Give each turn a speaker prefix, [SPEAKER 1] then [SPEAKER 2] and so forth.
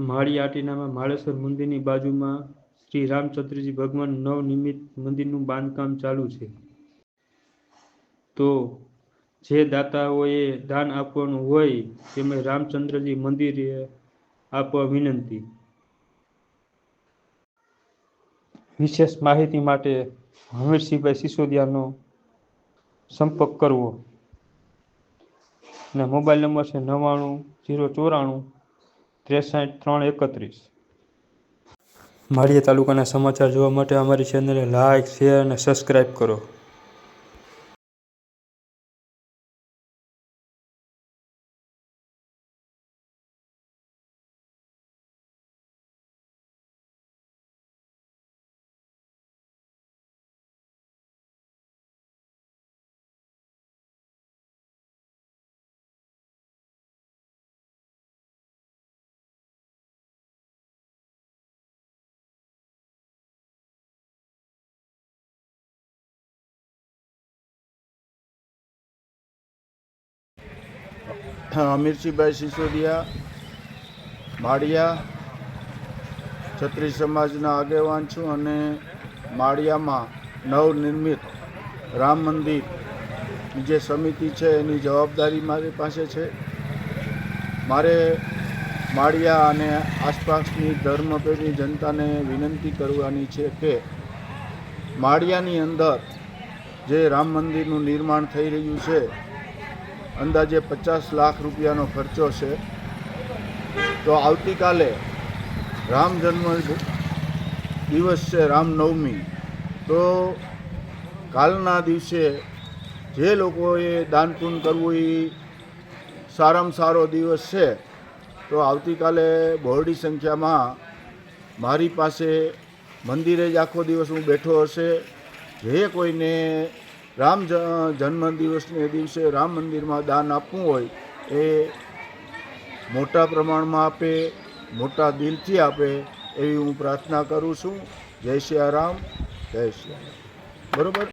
[SPEAKER 1] માળી આટીનામાં માળેશ્વર મંદિરની બાજુમાં શ્રી રામચંદ્રજી ભગવાન નવનિર્મિત મંદિરનું બાંધકામ ચાલુ છે. તો જે દાતાઓએ દાન આપવાનું હોય તેમણે રામચંદ્રજી મંદિરે આપવા વિનંતી. વિશેષ માહિતી માટે હમીરસિંહભાઈ સિસોદિયાનો સંપર્ક કરવો. અને મોબાઈલ નંબર છે નવ્વાણું, જીરો ચોરાણું ત્રેસઠ, ત્રણ, એકત્રીસ. માળિયા તાલુકાના સમાચાર જોવા માટે અમારી ચેનલને લાઇક શેર અને સબસ્ક્રાઈબ કરો.
[SPEAKER 2] અમીરસિંહભાઈ સિસોદિયા, માળિયા ક્ષત્રિય સમાજના આગેવાન છું અને માળિયામાં નવનિર્મિત રામ મંદિર જે સમિતિ છે, એની જવાબદારી મારી પાસે છે. મારે માળિયા અને આસપાસની ધર્મપ્રેમી જનતાને વિનંતી કરવાની છે કે, માળિયાની અંદર જે રામ મંદિરનું નિર્માણ થઈ રહ્યું છે અંદાજે પચાસ લાખ રૂપિયાનો ખર્ચો છે. તો આવતીકાલે રામ જન્મ દિવસ છે રામનવમી. તો કાલના દિવસે જે લોકોએ દાન પુણ્ય કરવું એ સારામાં સારો દિવસ છે, તો આવતીકાલે બહોળી સંખ્યામાં મારી પાસે મંદિરે જ આખો દિવસ હું બેઠો હશે. જે કોઈને રામ જન્મ દિવસને દિવસે રામ મંદિરમાં દાન આપવું હોય એ મોટા પ્રમાણમાં આપે, મોટા દિલથી આપે એવી હું પ્રાર્થના કરું છું. જય શ્રી રામ, જય શ્રી રામ. બરોબર?